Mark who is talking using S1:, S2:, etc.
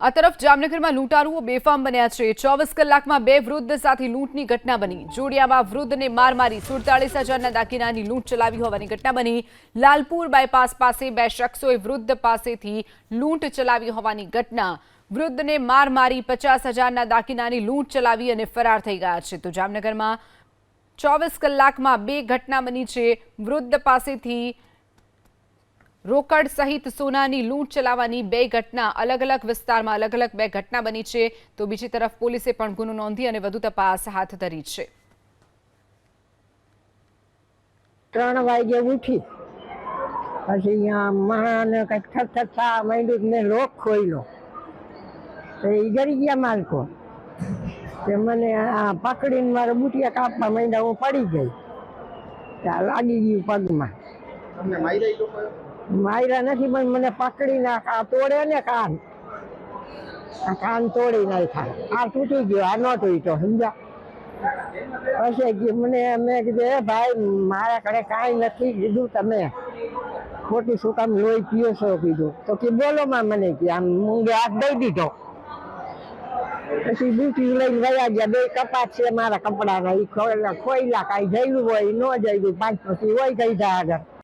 S1: આ તરફ જામનગરમાં લૂંટારુઓ બેફામ બન્યા છે. ચોવીસ કલાકમાં બે વૃદ્ધ સાથે લૂંટની ઘટના બની. જોડિયામાં વૃદ્ધને માર મારી સુડતાળીસ હજારના દાગીનાની લૂંટ ચલાવી હોવાની ઘટના બની. લાલપુર બાયપાસ પાસે બે શખ્સોએ વૃદ્ધ પાસેથી લૂંટ ચલાવી હોવાની ઘટના. વૃદ્ધને માર મારી પચાસ હજારના દાગીનાની લૂંટ ચલાવી અને ફરાર થઈ ગયા છે. તો જામનગરમાં ચોવીસ કલાકમાં બે ઘટના બની છે. વૃદ્ધ પાસેથી રોકડ સહિત સોનાની લૂંટ ચલાવવાની બે ઘટના અલગ અલગ વિસ્તારમાં અલગ અલગ બે ઘટના બની છે. તો બીજી તરફ પોલીસે પણ ગુનો નોંધી અને વધુ તપાસ હાથ ધરી છે.
S2: ત્રણ વાગે ઉઠી. પછી અહીંયા માને કંઈક ઠક ઠક થવા માંડ્યું મેં લોક ખોઈલો તો એ ગરી ગયા માલકો. તે મને આ પકડીને મારા બુટિયા કાપવા માંડ્યા, હું પડી ગઈ. લાગી ગયું પગમાં.
S3: તમને માયરા ઈ લોકો
S2: માયરા નથી, પણ મને પકડીને આ આ તોડે ને કાન. આ કાન તોડી નાખ્યા. આ તૂટી ગયો, આ ન તૂટ્યો, સમજ્યા? પછી મને, મેં કીધું, એ ભાઈ, મારા ઘરે કાંઈ નથી કીધું તમે. ખોટું શું કામ લોહી પીઓ છો? કીધું. તો કે, બોલો માં મને કે, આમ મૂંગે હાથ દઈ દીધો. પછી બુટી લઈને વયા ગયા, બે કપાટ છે મારા કપડાના એ ખોયલા કાંઈ જયું હોય ન જયું પાંચ પછી હોય ગઈ આગળ.